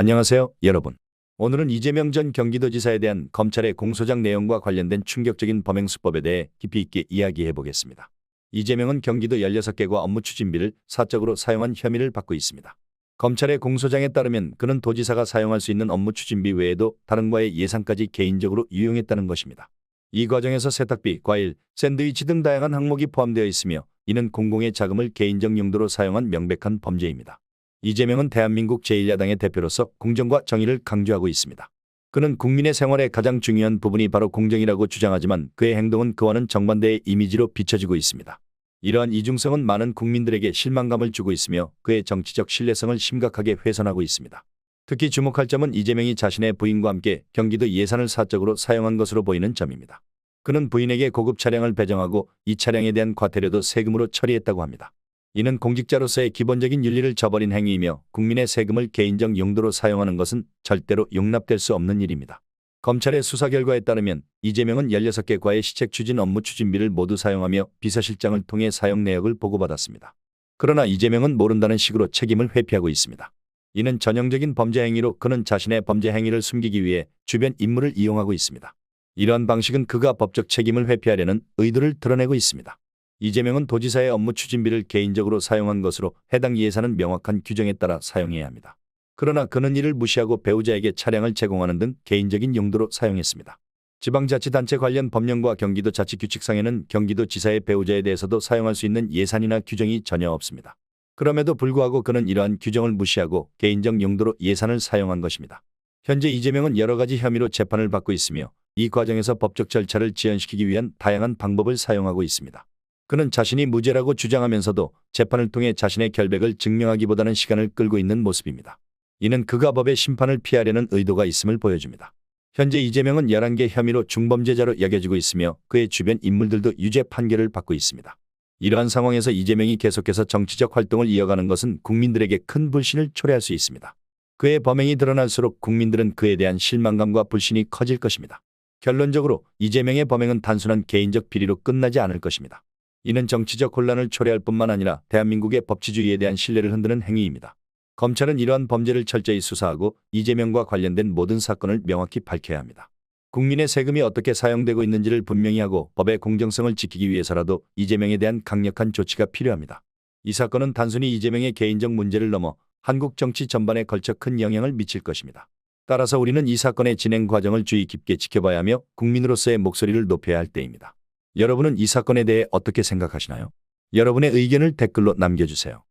안녕하세요, 여러분. 오늘은 이재명 전 경기도지사에 대한 검찰의 공소장 내용과 관련된 충격적인 범행 수법에 대해 깊이 있게 이야기해 보겠습니다. 이재명은 경기도 16개과 업무 추진비를 사적으로 사용한 혐의를 받고 있습니다. 검찰의 공소장에 따르면 그는 도지사가 사용할 수 있는 업무 추진비 외에도 다른 과의 예산까지 개인적으로 유용했다는 것입니다. 이 과정에서 세탁비, 과일, 샌드위치 등 다양한 항목이 포함되어 있으며 이는 공공의 자금을 개인적 용도로 사용한 명백한 범죄입니다. 이재명은 대한민국 제1야당의 대표로서 공정과 정의를 강조하고 있습니다. 그는 국민의 생활의 가장 중요한 부분이 바로 공정이라고 주장하지만 그의 행동은 그와는 정반대의 이미지로 비춰지고 있습니다. 이러한 이중성은 많은 국민들에게 실망감을 주고 있으며 그의 정치적 신뢰성을 심각하게 훼손하고 있습니다. 특히 주목할 점은 이재명이 자신의 부인과 함께 경기도 예산을 사적으로 사용한 것으로 보이는 점입니다. 그는 부인에게 고급 차량을 배정하고 이 차량에 대한 과태료도 세금으로 처리했다고 합니다. 이는 공직자로서의 기본적인 윤리를 저버린 행위이며 국민의 세금을 개인적 용도로 사용하는 것은 절대로 용납될 수 없는 일입니다. 검찰의 수사 결과에 따르면 이재명은 16개 과의 시책 추진 업무 추진비를 모두 사용하며 비서실장을 통해 사용 내역을 보고받았습니다. 그러나 이재명은 모른다는 식으로 책임을 회피하고 있습니다. 이는 전형적인 범죄 행위로 그는 자신의 범죄 행위를 숨기기 위해 주변 인물을 이용하고 있습니다. 이러한 방식은 그가 법적 책임을 회피하려는 의도를 드러내고 있습니다. 이재명은 도지사의 업무 추진비를 개인적으로 사용한 것으로 해당 예산은 명확한 규정에 따라 사용해야 합니다. 그러나 그는 이를 무시하고 배우자에게 차량을 제공하는 등 개인적인 용도로 사용했습니다. 지방자치단체 관련 법령과 경기도 자치규칙상에는 경기도 지사의 배우자에 대해서도 사용할 수 있는 예산이나 규정이 전혀 없습니다. 그럼에도 불구하고 그는 이러한 규정을 무시하고 개인적 용도로 예산을 사용한 것입니다. 현재 이재명은 여러 가지 혐의로 재판을 받고 있으며 이 과정에서 법적 절차를 지연시키기 위한 다양한 방법을 사용하고 있습니다. 그는 자신이 무죄라고 주장하면서도 재판을 통해 자신의 결백을 증명하기보다는 시간을 끌고 있는 모습입니다. 이는 그가 법의 심판을 피하려는 의도가 있음을 보여줍니다. 현재 이재명은 11개 혐의로 중범죄자로 여겨지고 있으며 그의 주변 인물들도 유죄 판결을 받고 있습니다. 이러한 상황에서 이재명이 계속해서 정치적 활동을 이어가는 것은 국민들에게 큰 불신을 초래할 수 있습니다. 그의 범행이 드러날수록 국민들은 그에 대한 실망감과 불신이 커질 것입니다. 결론적으로 이재명의 범행은 단순한 개인적 비리로 끝나지 않을 것입니다. 이는 정치적 혼란을 초래할 뿐만 아니라 대한민국의 법치주의에 대한 신뢰를 흔드는 행위입니다. 검찰은 이러한 범죄를 철저히 수사하고 이재명과 관련된 모든 사건을 명확히 밝혀야 합니다. 국민의 세금이 어떻게 사용되고 있는지를 분명히 하고 법의 공정성을 지키기 위해서라도 이재명에 대한 강력한 조치가 필요합니다. 이 사건은 단순히 이재명의 개인적 문제를 넘어 한국 정치 전반에 걸쳐 큰 영향을 미칠 것입니다. 따라서 우리는 이 사건의 진행 과정을 주의 깊게 지켜봐야 하며 국민으로서의 목소리를 높여야 할 때입니다. 여러분은 이 사건에 대해 어떻게 생각하시나요? 여러분의 의견을 댓글로 남겨주세요.